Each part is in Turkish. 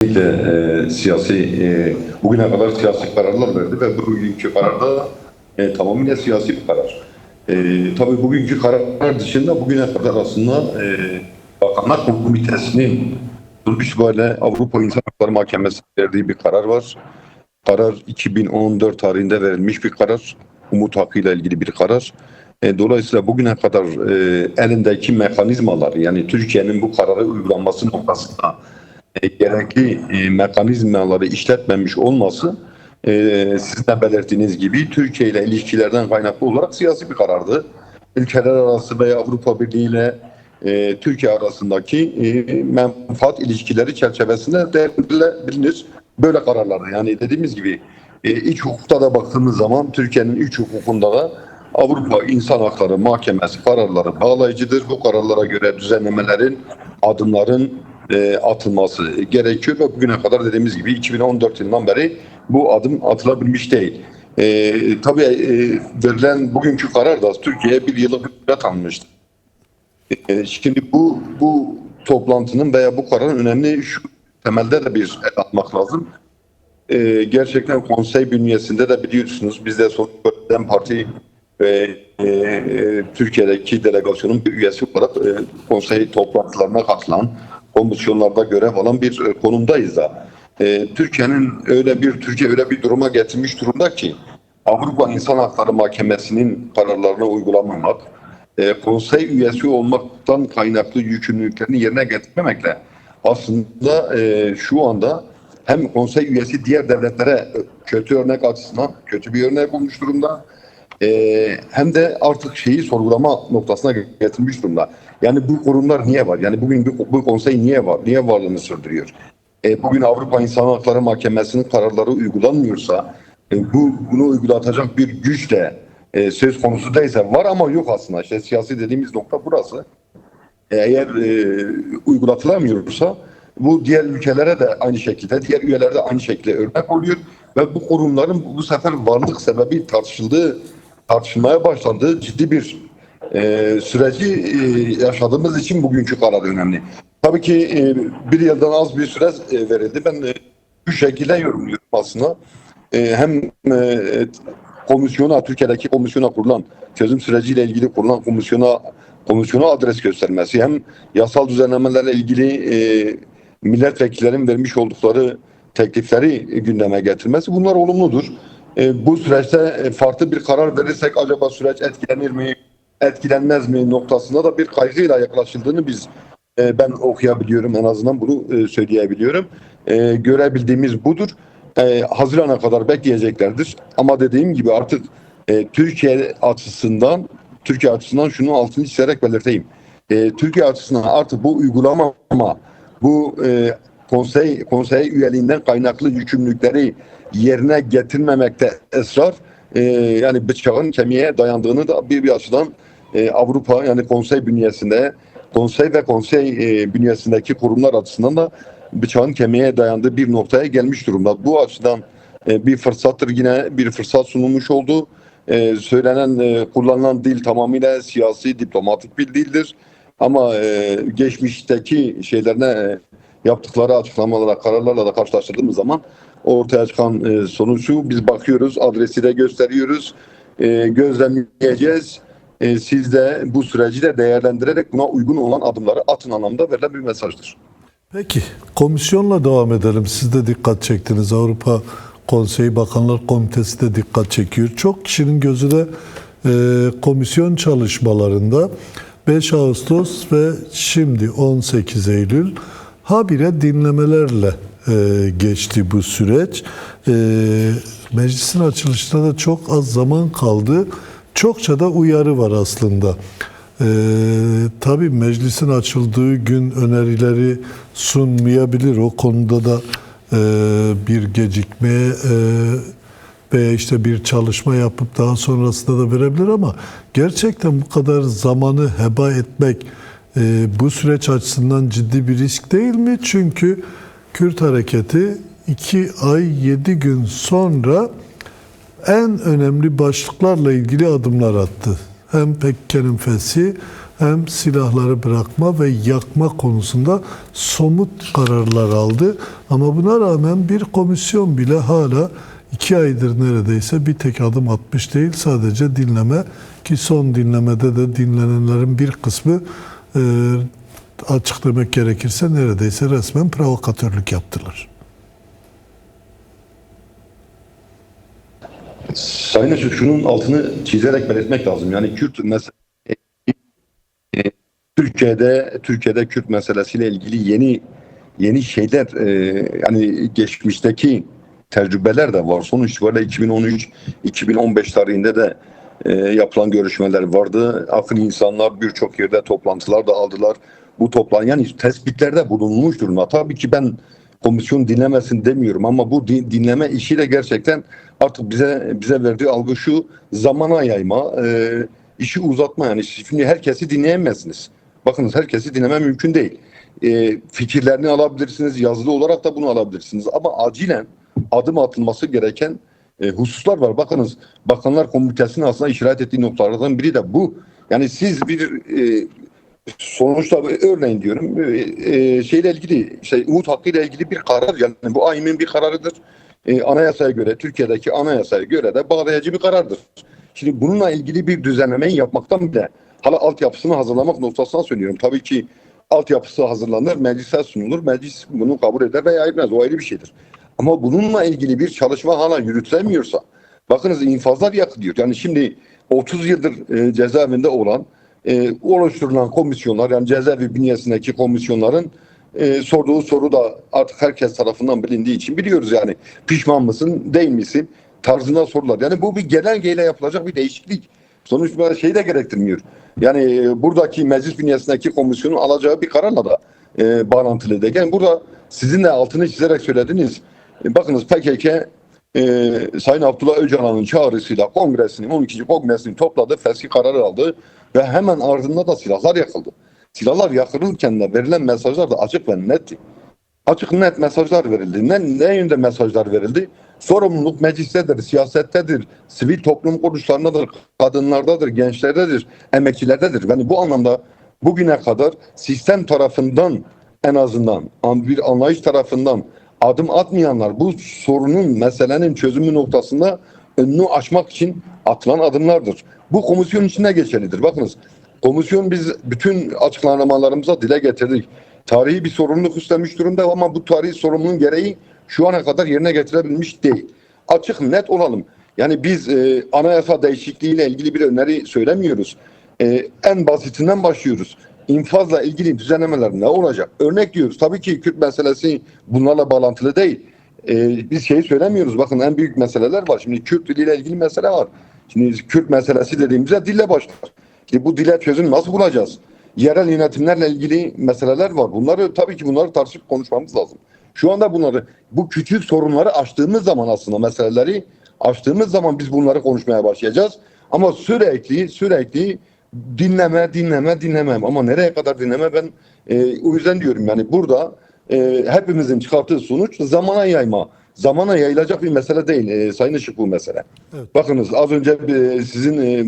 kesinlikle e, siyasi e, bugüne kadar siyasi kararlar verdi ve bugünkü kararda e, tamamıyla siyasi bir karar. E, tabii bugünkü karar dışında bugüne kadar aslında e, Bakanlar Komitesi'nin sonuç Avrupa İnsan Hakları Mahkemesi verdiği bir karar var. Karar 2014 tarihinde verilmiş bir karar. Umut hakkıyla ilgili bir karar. E, dolayısıyla bugüne kadar e, elindeki mekanizmalar yani Türkiye'nin bu kararı uygulanması noktasında e, gerekli e, mekanizmaları işletmemiş olması e, sizin de belirttiğiniz gibi Türkiye ile ilişkilerden kaynaklı olarak siyasi bir karardı. Ülkeler arası veya Avrupa Birliği ile e, Türkiye arasındaki e, menfaat ilişkileri çerçevesinde değerlendirilebilir. Böyle kararlardı. Yani dediğimiz gibi iç hukukta da baktığımız zaman Türkiye'nin iç hukukunda da Avrupa İnsan Hakları Mahkemesi kararları bağlayıcıdır. Bu kararlara göre düzenlemelerin, adımların e, atılması gerekiyor ve bugüne kadar dediğimiz gibi 2014 yılından beri bu adım atılabilmiş değil. E, tabii e, verilen bugünkü karar da Türkiye'ye bir yıllık süre tanınmıştı. E, şimdi bu bu toplantının veya bu kararın önemli şu temelde de bir el atmak lazım. E, gerçekten konsey bünyesinde de biliyorsunuz biz de Dem Parti e, e, Türkiye'deki delegasyonun bir üyesi olarak e, konsey toplantılarına katılan, komisyonlarda görev alan bir e, konumdayız da. E, Türkiye'nin öyle bir Türkiye öyle bir duruma getirmiş durumda ki Avrupa İnsan Hakları Mahkemesi'nin kararlarını uygulamamak, e, konsey üyesi olmaktan kaynaklı yükümlülüklerini yerine getirmemekle aslında e, şu anda hem konsey üyesi diğer devletlere kötü örnek açısından kötü bir örnek olmuş durumda. E, hem de artık şeyi sorgulama noktasına getirmiş durumda. Yani bu kurumlar niye var? Yani bugün bu, bu konsey niye var? Niye varlığını sürdürüyor? E, bugün Avrupa İnsan Hakları Mahkemesi'nin kararları uygulanmıyorsa e, bu bunu uygulatacak bir güç de e, söz konusu değilse var ama yok aslında. İşte siyasi dediğimiz nokta burası. E, eğer e, uygulatılamıyorsa bu diğer ülkelere de aynı şekilde, diğer üyelere de aynı şekilde örnek oluyor ve bu kurumların bu sefer varlık sebebi tartışıldığı, tartışılmaya başlandığı ciddi bir e, süreci e, yaşadığımız için bugünkü karar önemli. Tabii ki e, bir yıldan az bir süre e, verildi. Ben e, bu şekilde yorumluyorum aslında. E, hem e, komisyona, Türkiye'deki komisyona kurulan, çözüm süreciyle ilgili kurulan komisyona komisyona adres göstermesi, hem yasal düzenlemelerle ilgili e, milletvekillerin vermiş oldukları teklifleri gündeme getirmesi bunlar olumludur. E, bu süreçte e, farklı bir karar verirsek acaba süreç etkilenir mi, etkilenmez mi noktasında da bir kaygıyla yaklaşıldığını biz e, ben okuyabiliyorum en azından bunu e, söyleyebiliyorum. E, görebildiğimiz budur. E, Haziran'a kadar bekleyeceklerdir. Ama dediğim gibi artık e, Türkiye açısından Türkiye açısından şunu altını çizerek belirteyim. E, Türkiye açısından artık bu uygulama bu e, konsey konsey üyeliğinden kaynaklı yükümlülükleri yerine getirmemekte ısrar e, yani bıçağın kemiğe dayandığını da bir bir açıdan e, Avrupa yani konsey bünyesinde konsey ve konsey e, bünyesindeki kurumlar açısından da bıçağın kemiğe dayandığı bir noktaya gelmiş durumda. Bu açıdan e, bir fırsattır yine bir fırsat sunulmuş oldu. E, söylenen e, kullanılan dil tamamıyla siyasi diplomatik bir dildir. Ama e, geçmişteki şeylerine e, yaptıkları açıklamalarla, kararlarla da karşılaştırdığımız zaman ortaya çıkan e, sonucu biz bakıyoruz, adresi de gösteriyoruz, e, gözlemleyeceğiz. E, siz de bu süreci de değerlendirerek buna uygun olan adımları atın anlamda verilen bir mesajdır. Peki komisyonla devam edelim. Siz de dikkat çektiniz. Avrupa Konseyi Bakanlar Komitesi de dikkat çekiyor. Çok kişinin gözü de e, komisyon çalışmalarında 5 Ağustos ve şimdi 18 Eylül habire dinlemelerle e, geçti bu süreç. E, meclisin açılışına da çok az zaman kaldı. Çokça da uyarı var aslında. Ee, tabii meclisin açıldığı gün önerileri sunmayabilir. O konuda da e, bir gecikme e, veya işte bir çalışma yapıp daha sonrasında da verebilir ama gerçekten bu kadar zamanı heba etmek e, bu süreç açısından ciddi bir risk değil mi? Çünkü Kürt hareketi 2 ay 7 gün sonra en önemli başlıklarla ilgili adımlar attı. Hem Pekke'nin fethi hem silahları bırakma ve yakma konusunda somut kararlar aldı. Ama buna rağmen bir komisyon bile hala iki aydır neredeyse bir tek adım atmış değil. Sadece dinleme ki son dinlemede de dinlenenlerin bir kısmı e, açık gerekirse neredeyse resmen provokatörlük yaptılar. Sayın Açık şunun altını çizerek belirtmek lazım. Yani Kürt meselesi Türkiye'de Türkiye'de Kürt meselesiyle ilgili yeni yeni şeyler e, yani geçmişteki tecrübeler de var. Sonuç itibariyle 2013-2015 tarihinde de e, yapılan görüşmeler vardı. Akıl insanlar birçok yerde toplantılar da aldılar. Bu toplan yani tespitlerde bulunmuş durumda. Tabii ki ben komisyon dinlemesin demiyorum ama bu din- dinleme işiyle gerçekten artık bize bize verdiği algı şu zamana yayma, e, işi uzatma yani şimdi herkesi dinleyemezsiniz. Bakınız herkesi dinleme mümkün değil. E, fikirlerini alabilirsiniz, yazılı olarak da bunu alabilirsiniz ama acilen adım atılması gereken e, hususlar var. Bakınız Bakanlar Komitesi'nin aslında işaret ettiği noktalardan biri de bu. Yani siz bir sonuçta örneğin diyorum e, e, şeyle ilgili şey umut hakkı ile ilgili bir karar yani bu AYM'in bir kararıdır. E, anayasaya göre Türkiye'deki anayasaya göre de bağlayıcı bir karardır. Şimdi bununla ilgili bir düzenlemeyi yapmaktan bile hala altyapısını hazırlamak noktasına söylüyorum. Tabii ki altyapısı hazırlanır, meclise sunulur, meclis bunu kabul eder veya etmez. O ayrı bir şeydir. Ama bununla ilgili bir çalışma hala yürütülemiyorsa, bakınız infazlar yakılıyor. Yani şimdi 30 yıldır e, cezaevinde olan e, oluşturulan komisyonlar yani cezaevi bünyesindeki komisyonların e, sorduğu soru da artık herkes tarafından bilindiği için biliyoruz yani pişman mısın değil misin tarzında sorular. Yani bu bir genelgeyle yapılacak bir değişiklik. Sonuç böyle şey de gerektirmiyor. Yani e, buradaki meclis bünyesindeki komisyonun alacağı bir kararla da e, bağlantılı değil. Yani burada sizin de altını çizerek söylediğiniz e, bakınız PKK e, Sayın Abdullah Öcalan'ın çağrısıyla kongresinin 12. kongresini topladı, fesih kararı aldı ve hemen ardından da silahlar yakıldı. Silahlar yakılırken de verilen mesajlar da açık ve netti. Açık net mesajlar verildi. Ne, ne yönde mesajlar verildi? Sorumluluk meclistedir, siyasettedir, sivil toplum kuruluşlarındadır, kadınlardadır, gençlerdedir, emekçilerdedir. Yani bu anlamda bugüne kadar sistem tarafından en azından an- bir anlayış tarafından adım atmayanlar bu sorunun, meselenin çözümü noktasında önünü açmak için atılan adımlardır. Bu komisyon içinde geçerlidir. Bakınız komisyon biz bütün açıklamalarımıza dile getirdik. Tarihi bir sorumluluk üstlenmiş durumda ama bu tarihi sorumluluğun gereği şu ana kadar yerine getirebilmiş değil. Açık net olalım. Yani biz e, anayasa değişikliğiyle ilgili bir öneri söylemiyoruz. E, en basitinden başlıyoruz. İnfazla ilgili düzenlemeler ne olacak? Örnek diyoruz. Tabii ki Kürt meselesi bunlarla bağlantılı değil. E, biz şeyi söylemiyoruz. Bakın en büyük meseleler var. Şimdi Kürt diliyle ilgili mesele var. Şimdi Kürt meselesi dediğimizde dille başlar. Şimdi bu dile çözüm nasıl bulacağız? Yerel yönetimlerle ilgili meseleler var. Bunları tabii ki bunları tartışıp konuşmamız lazım. Şu anda bunları bu küçük sorunları açtığımız zaman aslında meseleleri açtığımız zaman biz bunları konuşmaya başlayacağız. Ama sürekli sürekli dinleme dinleme dinlemem ama nereye kadar dinleme ben e, o yüzden diyorum yani burada e, hepimizin çıkarttığı sonuç zamana yayma. Zamana yayılacak bir mesele değil e, Sayın Işık bu mesele. Evet. Bakınız az önce e, sizin e,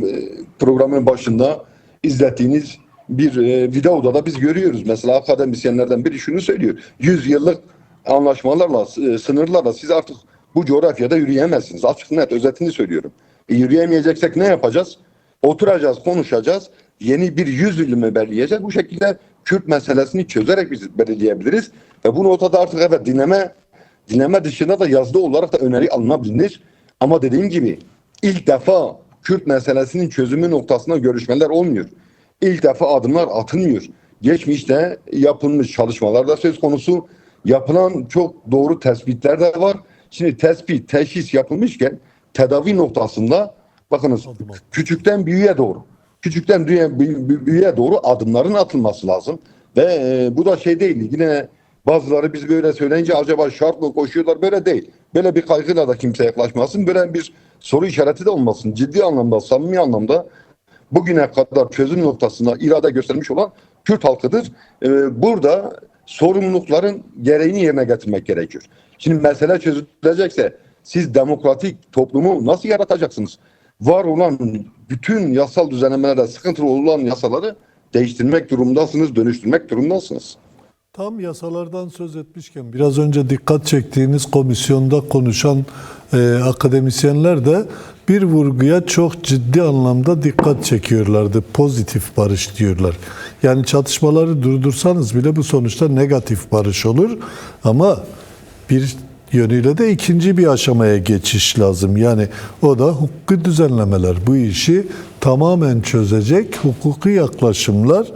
programın başında izlettiğiniz bir e, videoda da biz görüyoruz. Mesela akademisyenlerden biri şunu söylüyor. 100 yıllık anlaşmalarla, e, sınırlarla siz artık bu coğrafyada yürüyemezsiniz. Açık net özetini söylüyorum. E, yürüyemeyeceksek ne yapacağız? Oturacağız, konuşacağız. Yeni bir yüz yılımı belirleyeceğiz. Bu şekilde Kürt meselesini çözerek biz belirleyebiliriz. Ve bu notada artık evet dinleme dinleme dışında da yazılı olarak da öneri alınabilir. Ama dediğim gibi ilk defa Kürt meselesinin çözümü noktasında görüşmeler olmuyor. İlk defa adımlar atılmıyor. Geçmişte yapılmış çalışmalarda söz konusu yapılan çok doğru tespitler de var. Şimdi tespit, teşhis yapılmışken tedavi noktasında bakınız küçükten büyüğe doğru. Küçükten büyüğe, büyü- büyüğe doğru adımların atılması lazım. Ve e, bu da şey değil. Yine bazıları biz böyle söyleyince acaba şart mı koşuyorlar? Böyle değil. Böyle bir kaygıyla da kimse yaklaşmasın. Böyle bir soru işareti de olmasın. Ciddi anlamda, samimi anlamda bugüne kadar çözüm noktasında irade göstermiş olan Kürt halkıdır. Ee, burada sorumlulukların gereğini yerine getirmek gerekiyor. Şimdi mesele çözülecekse siz demokratik toplumu nasıl yaratacaksınız? Var olan bütün yasal düzenlemelerde sıkıntılı olan yasaları değiştirmek durumundasınız, dönüştürmek durumundasınız. Tam yasalardan söz etmişken biraz önce dikkat çektiğiniz komisyonda konuşan e, akademisyenler de bir vurguya çok ciddi anlamda dikkat çekiyorlardı. Pozitif barış diyorlar. Yani çatışmaları durdursanız bile bu sonuçta negatif barış olur. Ama bir yönüyle de ikinci bir aşamaya geçiş lazım. Yani o da hukuki düzenlemeler. Bu işi tamamen çözecek hukuki yaklaşımlar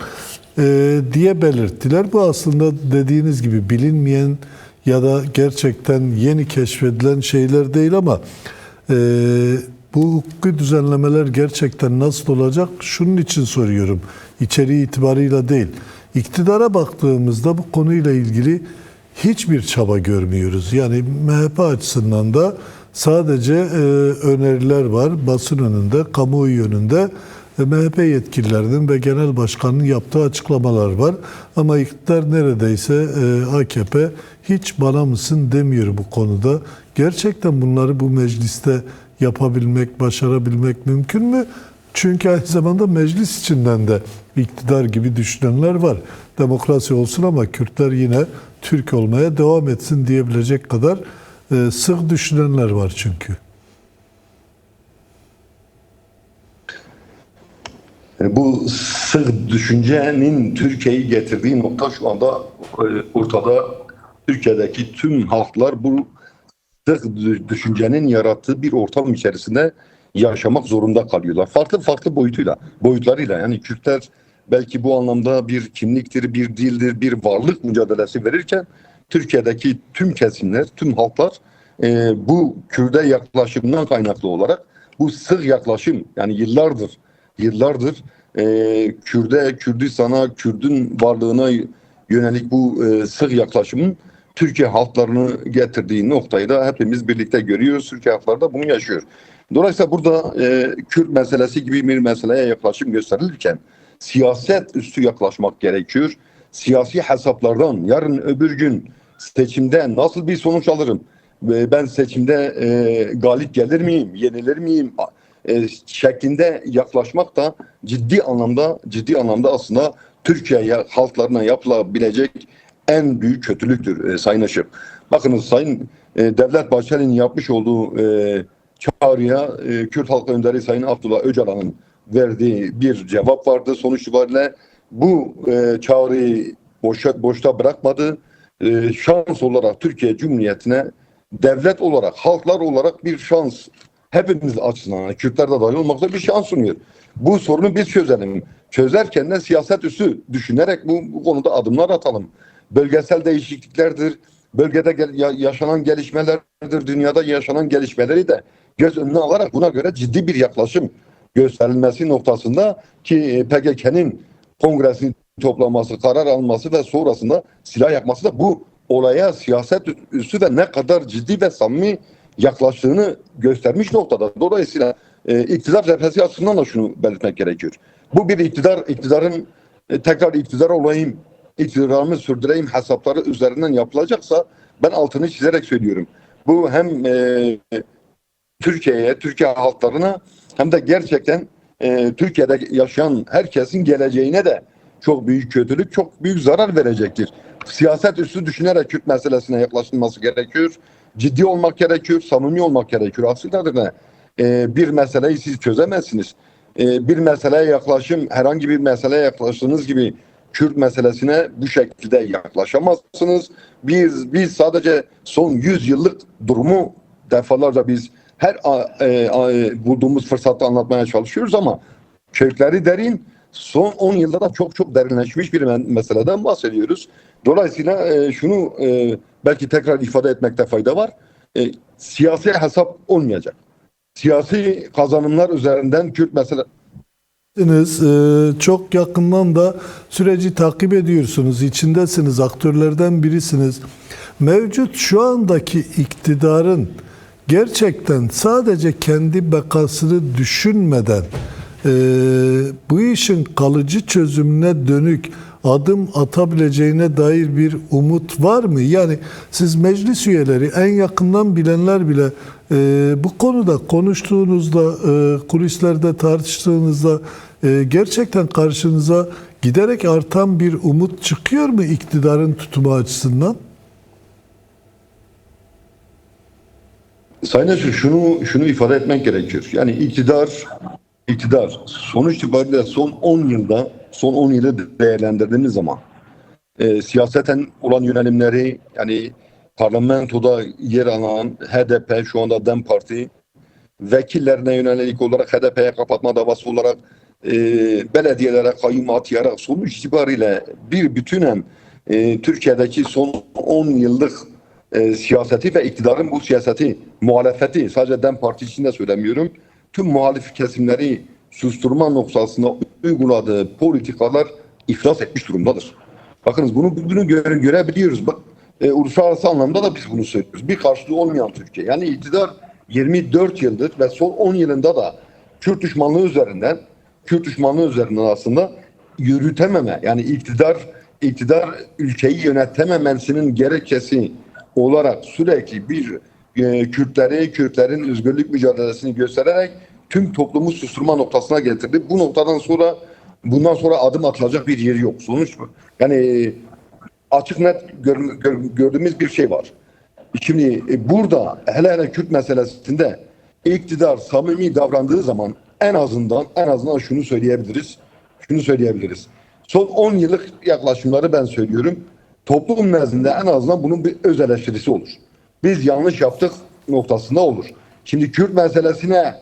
diye belirttiler. Bu aslında dediğiniz gibi bilinmeyen ya da gerçekten yeni keşfedilen şeyler değil ama e, bu hukuki düzenlemeler gerçekten nasıl olacak? Şunun için soruyorum. İçeriği itibarıyla değil. İktidara baktığımızda bu konuyla ilgili hiçbir çaba görmüyoruz. Yani MHP açısından da sadece e, öneriler var basın önünde, kamuoyu önünde e, MHP yetkililerinin ve genel başkanın yaptığı açıklamalar var. Ama iktidar neredeyse e, AKP hiç bana mısın demiyor bu konuda. Gerçekten bunları bu mecliste yapabilmek, başarabilmek mümkün mü? Çünkü aynı zamanda meclis içinden de iktidar gibi düşünenler var. Demokrasi olsun ama Kürtler yine Türk olmaya devam etsin diyebilecek kadar e, sık düşünenler var çünkü. Bu sığ düşüncenin Türkiye'yi getirdiği nokta şu anda e, ortada. Türkiye'deki tüm halklar bu sığ dü- düşüncenin yarattığı bir ortam içerisinde yaşamak zorunda kalıyorlar. Farklı farklı boyutuyla, boyutlarıyla yani Kürtler belki bu anlamda bir kimliktir, bir dildir, bir varlık mücadelesi verirken Türkiye'deki tüm kesimler, tüm halklar e, bu Kürde yaklaşımdan kaynaklı olarak bu sığ yaklaşım yani yıllardır yıllardır e, Kürde, Kürdistan'a, Kürdün varlığına yönelik bu e, sığ yaklaşımın Türkiye halklarını getirdiği noktayı da hepimiz birlikte görüyoruz. Türkiye halkları da bunu yaşıyor. Dolayısıyla burada e, Kürt meselesi gibi bir meseleye yaklaşım gösterilirken siyaset üstü yaklaşmak gerekiyor. Siyasi hesaplardan yarın öbür gün seçimde nasıl bir sonuç alırım? Ve Ben seçimde e, galip gelir miyim, yenilir miyim? E, şeklinde yaklaşmak da ciddi anlamda ciddi anlamda aslında Türkiye halklarına yapılabilecek en büyük kötülüktür e, Sayın Işık. Bakınız Sayın e, Devlet Bahçeli'nin yapmış olduğu e, çağrıya e, Kürt halk önderi Sayın Abdullah Öcalan'ın verdiği bir cevap vardı. Sonuç itibariyle bu e, çağrıyı boşa, boşta bırakmadı. E, şans olarak Türkiye Cumhuriyeti'ne devlet olarak, halklar olarak bir şans hepimiz açısından, yani Kürtler de dahil olmak üzere bir şans sunuyor. Bu sorunu biz çözelim. Çözerken de siyaset üstü düşünerek bu, bu konuda adımlar atalım. Bölgesel değişikliklerdir, bölgede gel- ya- yaşanan gelişmelerdir, dünyada yaşanan gelişmeleri de göz önüne alarak buna göre ciddi bir yaklaşım gösterilmesi noktasında ki e, PKK'nın kongresini toplaması, karar alması ve sonrasında silah yakması da bu olaya siyaset üstü ve ne kadar ciddi ve samimi yaklaştığını göstermiş noktada. Dolayısıyla e, iktidar cephesi açısından da şunu belirtmek gerekiyor. Bu bir iktidar, iktidarın e, tekrar iktidar olayım, iktidarımı sürdüreyim hesapları üzerinden yapılacaksa ben altını çizerek söylüyorum. Bu hem e, Türkiye'ye, Türkiye halklarına hem de gerçekten e, Türkiye'de yaşayan herkesin geleceğine de çok büyük kötülük, çok büyük zarar verecektir. Siyaset üstü düşünerek Kürt meselesine yaklaşılması gerekiyor. Ciddi olmak gerekiyor, samimi olmak gerekiyor. Aksi takdirde e, bir meseleyi siz çözemezsiniz. E, bir meseleye yaklaşım, herhangi bir meseleye yaklaştığınız gibi Kürt meselesine bu şekilde yaklaşamazsınız. Biz biz sadece son 100 yıllık durumu defalarca biz her a- e, a- bulduğumuz fırsatta anlatmaya çalışıyoruz ama kökleri derin. Son 10 yılda da çok çok derinleşmiş bir meseleden bahsediyoruz. Dolayısıyla e, şunu e, belki tekrar ifade etmekte fayda var. E, siyasi hesap olmayacak. Siyasi kazanımlar üzerinden Kürt mesele Siz e, çok yakından da süreci takip ediyorsunuz, içindesiniz, aktörlerden birisiniz. Mevcut şu andaki iktidarın gerçekten sadece kendi bekasını düşünmeden e, bu işin kalıcı çözümüne dönük adım atabileceğine dair bir umut var mı? Yani siz meclis üyeleri en yakından bilenler bile e, bu konuda konuştuğunuzda, e, kulislerde tartıştığınızda e, gerçekten karşınıza giderek artan bir umut çıkıyor mu iktidarın tutumu açısından? Sayın Özgür, şunu şunu ifade etmek gerekiyor. Yani iktidar iktidar sonuç itibariyle son 10 yılda son 10 yılı değerlendirdiğimiz zaman e, siyaseten olan yönelimleri yani parlamentoda yer alan HDP şu anda DEM Parti vekillerine yönelik olarak HDP'ye kapatma davası olarak e, belediyelere kayyum atayarak sonuç itibariyle bir bütünen e, Türkiye'deki son 10 yıllık e, siyaseti ve iktidarın bu siyaseti, muhalefeti sadece DEM Parti için de söylemiyorum. Tüm muhalif kesimleri susturma noktasında uyguladığı politikalar iflas etmiş durumdadır. Bakınız bunu bunu göre, görebiliyoruz. Bak, e, uluslararası anlamda da biz bunu söylüyoruz. Bir karşılığı olmayan Türkiye. Yani iktidar 24 yıldır ve son 10 yılında da Kürt düşmanlığı üzerinden Kürt düşmanlığı üzerinden aslında yürütememe yani iktidar iktidar ülkeyi yönetememesinin gerekçesi olarak sürekli bir e, Kürtleri, Kürtlerin özgürlük mücadelesini göstererek tüm toplumu susturma noktasına getirdi. Bu noktadan sonra bundan sonra adım atılacak bir yeri yok. Sonuç mu? Yani açık net gör- gör- gördüğümüz bir şey var. Şimdi e, burada hele hele Kürt meselesinde iktidar samimi davrandığı zaman en azından en azından şunu söyleyebiliriz. Şunu söyleyebiliriz. Son 10 yıllık yaklaşımları ben söylüyorum. Toplum nezdinde en azından bunun bir öz eleştirisi olur. Biz yanlış yaptık noktasında olur. Şimdi Kürt meselesine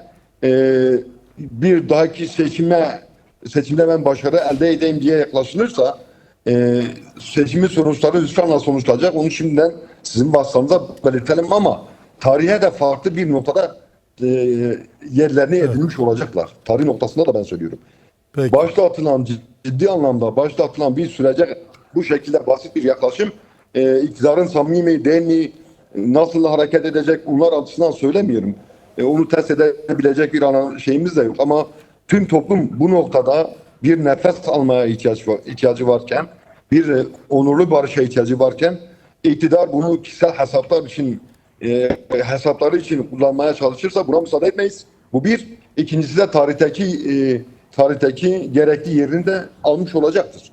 e, bir dahaki seçime seçimde ben başarı elde edeyim diye yaklaşılırsa e, seçimin sonuçları hüsranla sonuçlanacak. Onu şimdiden sizin vasıtanıza belirtelim ama tarihe de farklı bir noktada e, yerlerini edinmiş olacaklar. Tarih noktasında da ben söylüyorum. Peki. Başlatılan ciddi anlamda başlatılan bir sürece bu şekilde basit bir yaklaşım e, iktidarın samimi mi değil mi nasıl hareket edecek bunlar açısından söylemiyorum. E, onu test edebilecek bir ana şeyimiz de yok ama tüm toplum bu noktada bir nefes almaya ihtiyaç var, ihtiyacı varken bir e, onurlu barışa ihtiyacı varken iktidar bunu kişisel hesaplar için e, hesapları için kullanmaya çalışırsa buna müsaade etmeyiz. Bu bir. İkincisi de tarihteki e, tarihteki gerekli yerini de almış olacaktır.